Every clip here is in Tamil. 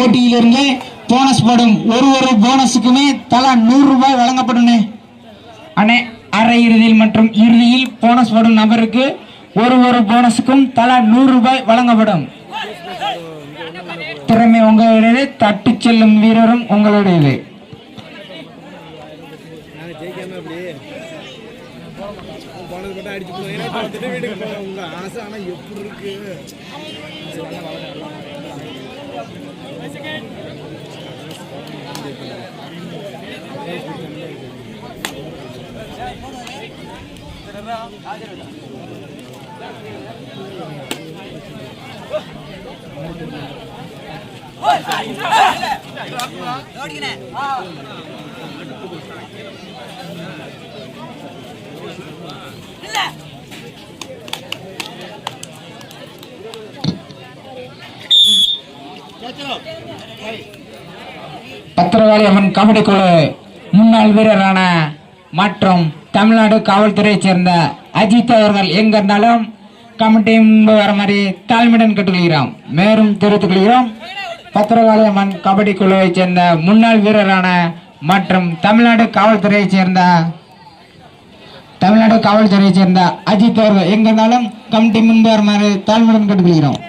போட்டியிலிருந்து போனஸ் படும். ஒரு ஒரு போனஸுக்குமே தலா நூறு ரூபாய் வழங்கப்படும் அண்ணே அரை இறுதியில் மற்றும் இறுதியில் போனஸ் படும் நபருக்கு ஒரு ஒரு போனஸுக்கும் தலா நூறு ரூபாய் வழங்கப்படும். திறமை உங்களுடையது தட்டு செல்லும் வீரரும் உங்களுடையது. போனது மட்டும் அடிச்சு ஏன்னா வீட்டுக்கு உங்க ஆசை ஆனா எப்படி இருக்கு? பத்திரகாளி அம்மன் கபடி குழு முன்னாள் வீரரான மற்றும் தமிழ்நாடு காவல்துறையைச் சேர்ந்த அஜித் அவர்கள் எங்க இருந்தாலும் கமிட்டி முன்பு வர மாதிரி தாழ்மையுடன் கேட்டுக்கொள்கிறோம். மேலும் தெரிவித்துக் கொள்கிறோம் பத்திரகாளியம்மன் கபடி குழுவைச் சேர்ந்த முன்னாள் வீரரான மற்றும் தமிழ்நாடு காவல்துறையைச் சேர்ந்த தமிழ்நாடு காவல்துறையைச் சேர்ந்த அஜித் அவர்கள் எங்க இருந்தாலும் கமிட்டி முன்பு வர மாதிரி தாழ்மையுடன் கேட்டுக்கொள்கிறோம்.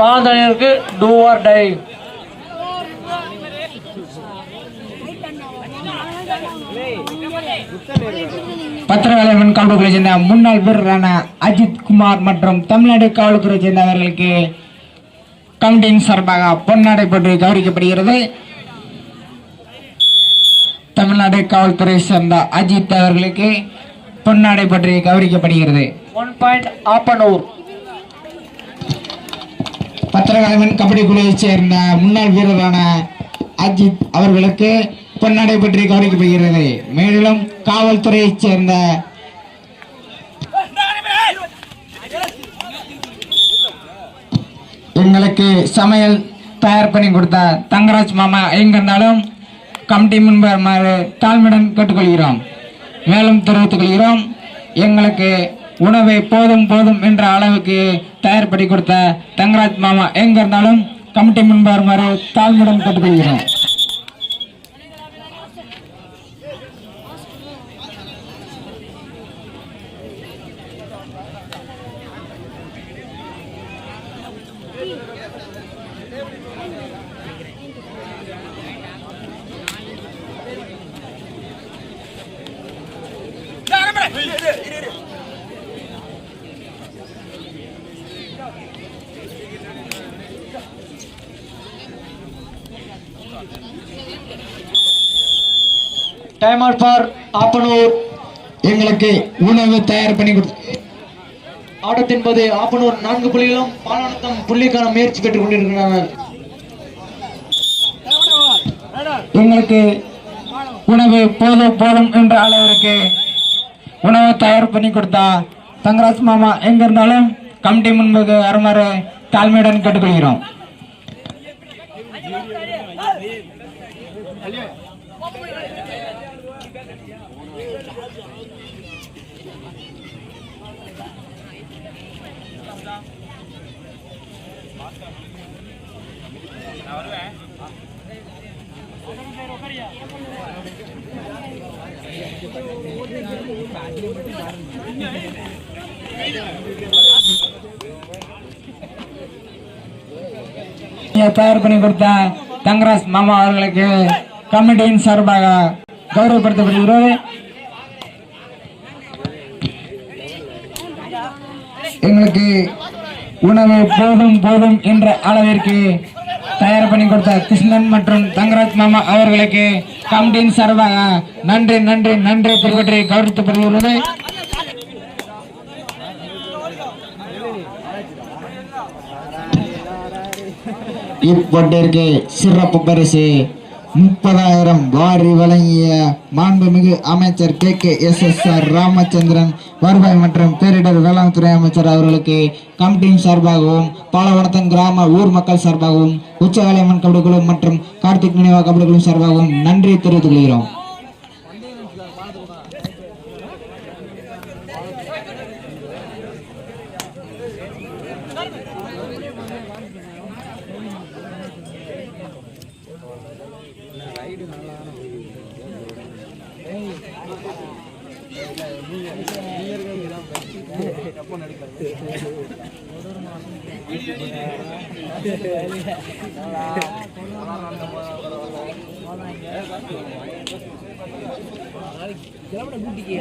பாதனையருக்கு டூ ஆர் டை. பத்திரகாளியம்மன் காவல்துறை சேர்ந்த முன்னாள் வீரரான அஜித் குமார் மற்றும் தமிழ்நாடு காவல்துறை சேர்ந்தவர்களுக்கு கமிட்டியின் சார்பாக பொன்னாடை போட்டு கௌரவிக்கப்படுகிறது. தமிழ்நாடு காவல்துறை சேர்ந்த அஜித் அவர்களுக்கு பொன்னாடை பற்றி கௌரவிக்கப்படுகிறது. ஒன் பாயிண்ட் ஆப்பனூர் பத்திரகாளியம்மன் கபடி குழுவைச் சேர்ந்த முன்னாள் வீரரான அஜித் அவர்களுக்கு பொன்னடை பற்றி கவனிக்கப்படுகிறது. மேலும் காவல்துறையைச் சேர்ந்த எங்களுக்கு சமையல் தயார் பண்ணி கொடுத்த தங்கராஜ் மாமா எங்கிருந்தாலும் கமிட்டி முன்பு தாழ்மையுடன் கேட்டுக்கொள்கிறோம். மேலும் தெரிவித்துக் கொள்கிறோம். எங்களுக்கு உணவை போதும் போதும் என்ற அளவுக்கு தயார் கொடுத்த தங்கராஜ் மாமா. எங்க இருந்தாலும் கமிட்டி முன்பாருமாறு வருமாறு கேட்டுக்கொள்கிறோம். Time out for Appanur. எங்களுக்கு உணவு தயார் பண்ணி கொடுத்த ஆட்டத்தின் போது ஆப்பனூர் நான்கு புள்ளிகளும் பாலானத்தம் புள்ளிக்கான முயற்சி பெற்றுக் கொண்டிருக்கிறார்கள் எங்களுக்கு உணவு போதும் போதும் என்ற அளவிற்கு உணவை தயார் பண்ணி கொடுத்தா தங்கராஜ் மாமா எங்க இருந்தாலும் கமிட்டி முன்பு வருமாறு தாழ்மையுடன் கேட்டுக்கொள்கிறோம். இங்க தயார் பண்ணி கொடுத்த தங்கராஜ் மாமா அவர்களுக்கு கமிட்டியின் சார்பாக கௌரவப்படுத்தப்படுகிறது. எங்களுக்கு உணவு போதும் போதும் என்ற அளவிற்கு தயார் பண்ணி கொடுத்த கிருஷ்ணன் மற்றும் தங்கராஜ் மாமா அவர்களுக்கு கமிட்டியின் சார்பாக நன்றி நன்றி நன்றி தெரிவித்து கௌரவிக்கப்படுகிறது இப்பொட்டிற்கு சிறப்பு பரிசு முப்பதாயிரம் வாரி வழங்கிய மாண்புமிகு அமைச்சர் K K S S R Ramachandran வருவாய் மற்றும் பேரிடர் வேளாண் துறை அமைச்சர் அவர்களுக்கு கமிட்டியின் சார்பாகவும் பாலவனத்தன் கிராம ஊர் மக்கள் சார்பாகவும் உச்சகாலியம்மன் கபடி குழு மற்றும் கார்த்திக் நினைவா கபடி குழு சார்பாகவும் நன்றி தெரிவித்துக் கொள்கிறோம். கூட்டிக்கு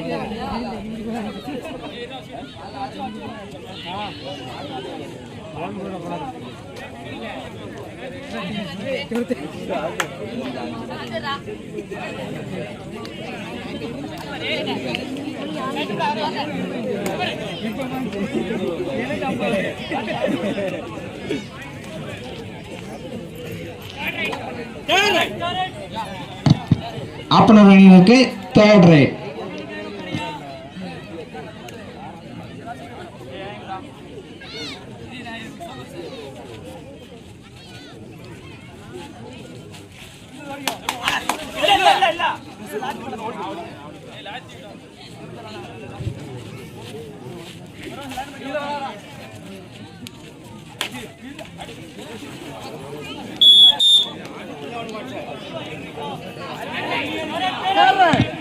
ஆப்பனர் அணியினருக்கு தேர்ட் ரைட்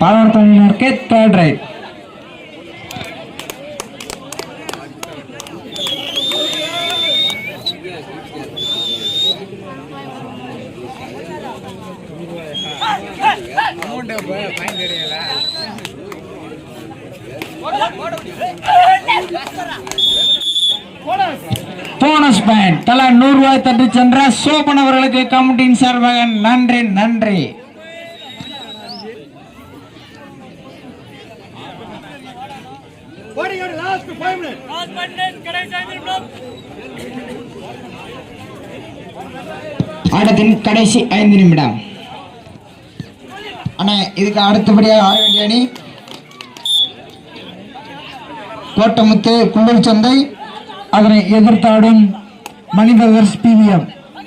பாலவரத்து அணியினருக்கு தேர்ட் ரைட் அமௌண்ட் பாயிண்ட் தெரியல போனஸ் பாயிண்ட் தலா நூறு ரூபாய் தட்டி சென்ற சோபன் அவர்களுக்கு கமிட்டியின் சார்பாக நன்றி நன்றி. ஓடி ஓடி லாஸ்ட் 5 மினிட் ஆட்டத்தின் கடைசி ஐந்து நிமிடம். அண்ணா இதுக்கு அடுத்தபடியாக ஆட வேண்டிய அணி கோட்டமுத்து குள்ளூர் சந்தை அதனை எதிர்த்தாடும் மணிபகர்ஸ் பிவிஎம்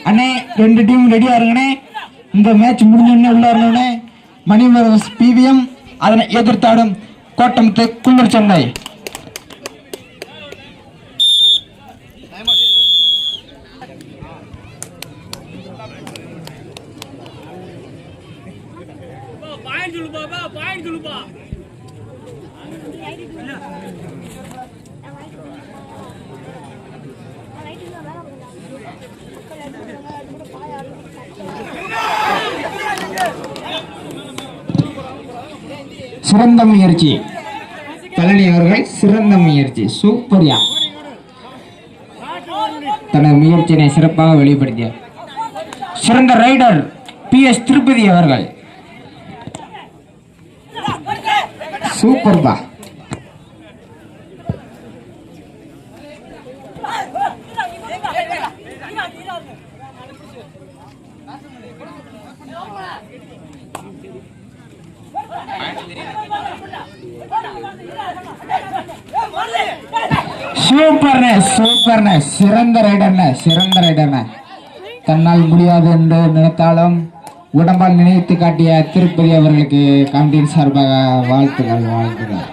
அண்ணே ரெண்டு டீம் ரெடியா இருங்கண்ணே. இந்த மேட்ச் முடிஞ்சோடனே உள்ள இருந்தோடனே மணிபகர்ஸ் பிவிஎம் அதனை எதிர்த்தாடும் கோட்டமுத்து குள்ளூர் சந்தை பாயிண்ட் சொல்லுப்பா பாயிண்ட் சொல்லுப்பா சிறந்த முயற்சி. பழனி அவர்கள் சிறந்த முயற்சி. சூப்பர்யா தனது முயற்சியினை சிறப்பாக வெளிப்படுத்திய சிறந்த ரைடர் பி எஸ் திருப்பதி அவர்கள். சூப்பர்பா சூப்பர்ண்ணே சூப்பர்ண்ணே சிறந்த ரைடர்ண்ணே சிறந்த ரைடர்ண்ணே தன்னால் முடியாது என்று நினைத்தாலும் உடம்பால் நினைத்து காட்டிய திருப்பதி அவர்களுக்கு கமிட்டியின் சார்பாக வாழ்த்துக்கள் வாழ்த்துக்கள்.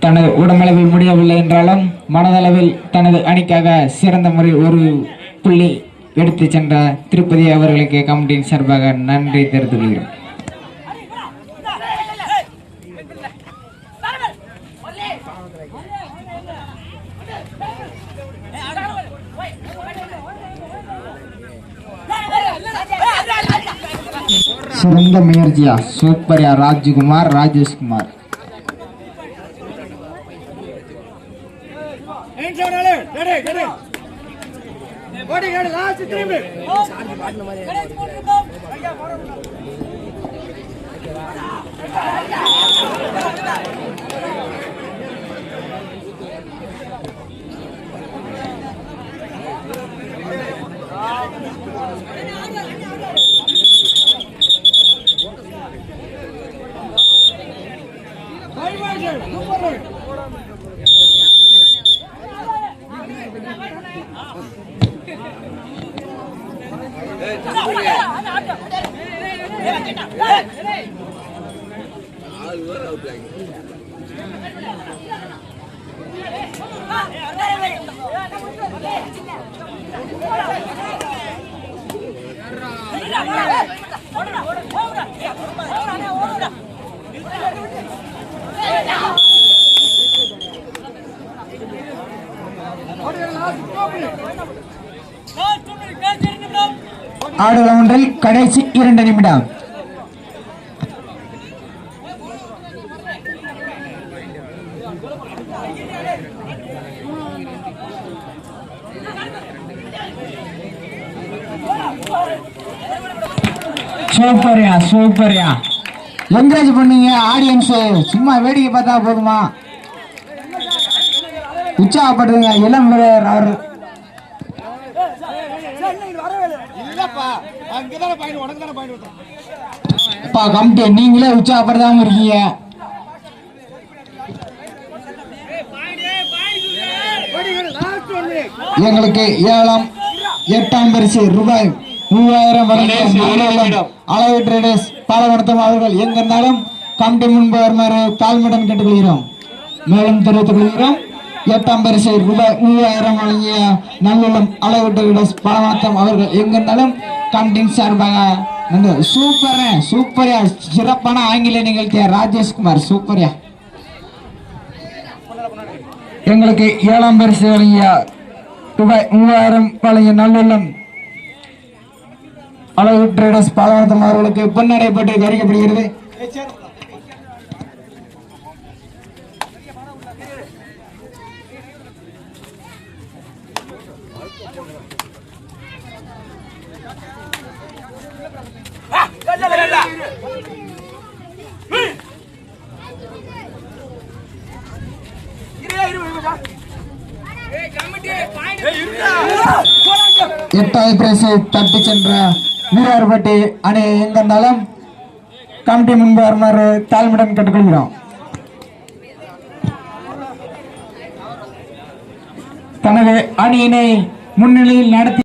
தனது உடம்பளவில் முடியவில்லை என்றாலும் மனதளவில் தனது அணிக்காக சிறந்த முறை ஒரு புள்ளி எடுத்து சென்ற திருப்பதி அவர்களுக்கு கமிட்டியின் சார்பாக நன்றி தெரிவித்துக் கொள்கிறோம் சிறந்த முயற்சியா சூப்பரியா ராஜ்குமார் ராஜேஷ்குமார் ஏன் சொன்னாலே டேடே டேடே ஓடி ஓடி லாஸ்ட் 3 ஆடுகள ஒன்றில் கடைசி இரண்டு நிமிடம். சூப்பர்யா. என்கரேஜ் பண்ணீங்க ஆடியன்ஸ் சும்மா வேடிக்கை பார்த்தா போதுமா? உற்சாகப்படுத்துங்க இளம் வீரர் அவர் அப்பா கமிட்டி நீங்களே உற்சாகப்படுத்தாம இருக்கீங்க. எங்களுக்கு ஏழாம் எட்டாம் பரிசு ரூபாய். மூவாயிரம் அளவு ட்ரேடர்ஸ் பாலவனத்தம் அவர்கள். எங்க இருந்தாலும் கமிட்டி முன்பு வருமாறு தாழ்மையுடன் கேட்டுக்கொள்கிறோம். மேலும் தெரிவித்துக் கொள்கிறோம். எட்டாம் பரிசு ரூபாய் மூவாயிரம் வழங்கிய நல்லுள்ளம் அளவு ட்ரேடர்ஸ் பாலவனத்தம் அவர்கள். எங்க இருந்தாலும் கமிட்டியின் சார்பாக சூப்பரா சூப்பரியா சிறப்பான ஆங்கில நிகழ்த்திய ராஜேஷ்குமார்? சூப்பரியா எங்களுக்கு ஏழாம் பரிசு வழங்கிய ரூபாய் மூவாயிரம் வழங்கிய நல்லுள்ளம் அளவு ட்ரேடர்ஸ் பாலவனத்தம் அவர்களுக்கு பொன்னடைப்பட்டு கறிக்கப்படுகிறது எட்டாவது பிரைஸை தட்டி சென்ற வீரர்பட்டி அணி எங்க இருந்தாலும் கமிட்டி முன்பு வருமாறு தாழ்மையுடன் கேட்டுக்கொள்கிறோம். தனது அணியினை முன்னிலையில் நடத்தி